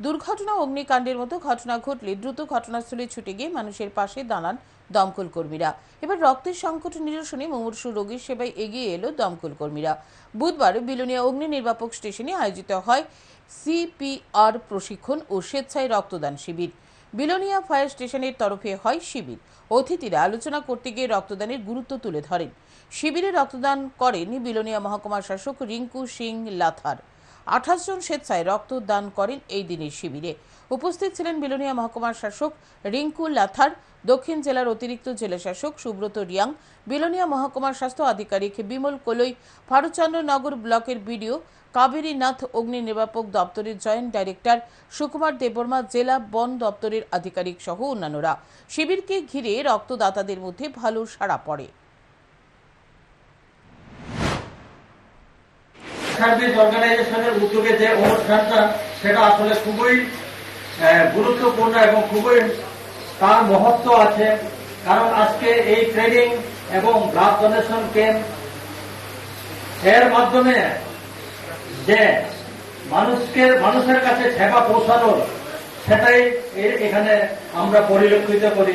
দুর্ঘটনা, অগ্নিকাণ্ডের মতো ঘটনা ঘটলে দ্রুত ঘটনাস্থলে ছুটে গিয়ে মানুষের পাশে দাঁড়ান দমকল কর্মীরা। এবার রক্তের সংকট নিরসনে মুমূর্ষু রোগীর সেবায় এগিয়ে এলো দমকল কর্মীরা। বুধবার বিলোনিয়া অগ্নি নির্বাপক স্টেশনে আয়োজিত হয় সিপিআর প্রশিক্ষণ ও স্বেচ্ছায় রক্তদান শিবির। বিলোনিয়া ফায়ার স্টেশনের তরফে হয় শিবির। অতিথিরা আলোচনা করতে গিয়ে রক্তদানের গুরুত্ব তুলে ধরেন। শিবিরে রক্তদান করেন বিলোনিয়া মহকুমার শাসক রিঙ্কু সিং লাথার। আঠাশ জন স্বেচ্ছায় রক্তদান করেন এই দিনের শিবিরে। উপস্থিত ছিলেন বিলোনিয়া মহকুমার শাসক রিঙ্কু লাথার, দক্ষিণ জেলার অতিরিক্ত জেলা শাসক সুব্রত রিয়াং, বিলোনিয়া মহকুমার স্বাস্থ্য আধিকারিক বিমল কলই ভারতচন্দ্রনগর ব্লকের বিডিও কাবেরীনাথ অগ্নি নির্বাপক দপ্তরের জয়েন্ট ডাইরেক্টর সুকুমার দেববর্মা, জেলা বন দপ্তরের আধিকারিক সহ অন্যান্যরা। শিবিরকে ঘিরে রক্তদাতাদের মধ্যে ভালো সাড়া পড়ে। সার্ভিস অর্গানাইজেশনের উদ্যোগে যে অনুষ্ঠানটা, সেটা আসলে খুবই গুরুত্বপূর্ণ এবং খুবই তার মহত্ব আছে। কারণ আজকে এই ট্রেনিং এবং ব্লাড ডোনেশন ক্যাম্প, এর মাধ্যমে যে মানুষকে, মানুষের কাছে সেবা পৌঁছানোর, সেটাই এখানে আমরা পরিলক্ষিত করি।